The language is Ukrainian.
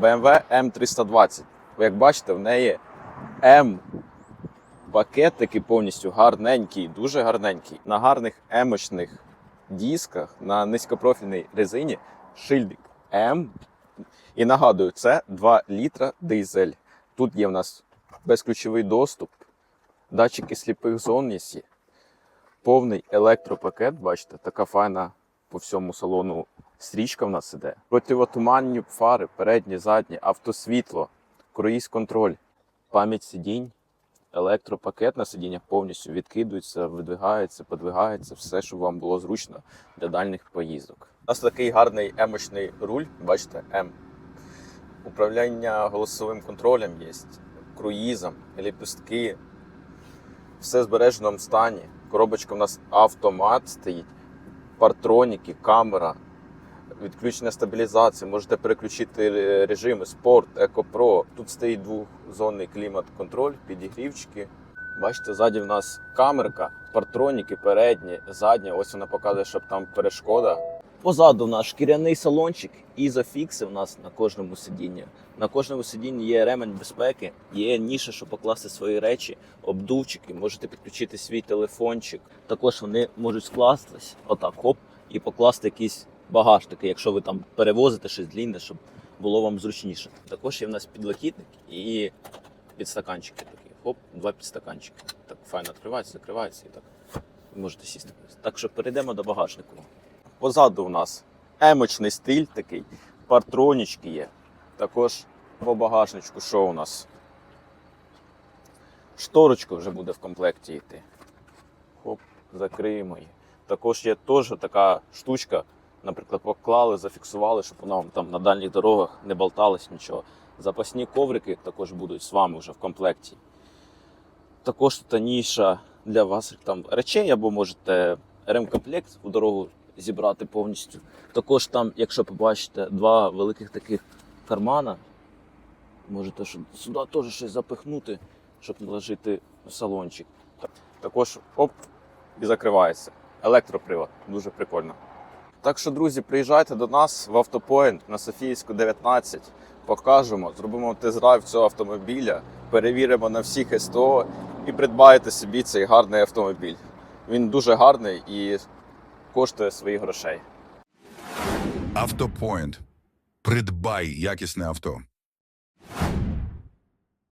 BMW M320. Ви як бачите, в неї М пакет такий повністю гарненький, дуже гарненький. На гарних емочних дисках, на низькопрофільній резині шильдик М. І нагадую, це 2 літра дизель. Тут є в нас безключовий доступ, датчики сліпих зон є. Повний електропакет, бачите, така файна по всьому салону стрічка в нас іде. Противотуманні фари, передні, задні, автосвітло, круїз контроль, пам'ять сидінь, електропакет на сидіннях повністю відкидується, видвигається, подвигається, все, щоб вам було зручно для дальніх поїздок. У нас такий гарний емочний руль, бачите, М. Управління голосовим контролем є, круїзом, ліпістки, все в збереженому стані. Коробочка у нас автомат стоїть, партроніки, камера, відключення стабілізації. Можете переключити ре- режими спорт, екопро. Тут стоїть двохзонний клімат-контроль, підігрівчики. Бачите, ззаді в нас камерка, партроніки, передні, задні. Ось вона показує, щоб там перешкода. Позаду в нас шкіряний салончик, ізофікси в нас на кожному сидінні. На кожному сидінні є ремень безпеки, є ніша, щоб покласти свої речі, обдувчики, можете підключити свій телефончик. Також вони можуть скластись, отак, хоп, і покласти якийсь багаж якщо ви там перевозите щось длінне, щоб було вам зручніше. Також є в нас підлокітник і підстаканчики такі. Хоп, два підстаканчики. Так файно відкривається, закривається і так. Ви можете сісти. Так що перейдемо до багажнику. Позаду у нас емочний стиль такий, партронічки є. Також по багажничку, що у нас? Шторочка вже буде в комплекті йти. Хоп, закриємо її. Також є теж така штучка, наприклад, поклали, зафіксували, щоб воно вам там на дальніх дорогах не болталось нічого. Запасні коврики також будуть з вами вже в комплекті. Також тут ніша для вас там речей, або можете ремкомплект у дорогу зібрати повністю. Також там, якщо побачите, два великих таких кармана. Можете сюди теж щось запихнути, щоб наложити в салончик. Також оп, і закривається. Електропривод, дуже прикольно. Так що, друзі, приїжджайте до нас в автопоінт на Софійську, 19. Покажемо, зробимо тест-драйв цього автомобіля, перевіримо на всіх СТО і придбаєте собі цей гарний автомобіль. Він дуже гарний і коштує своїх грошей. Автопоінт. Придбай якісне авто.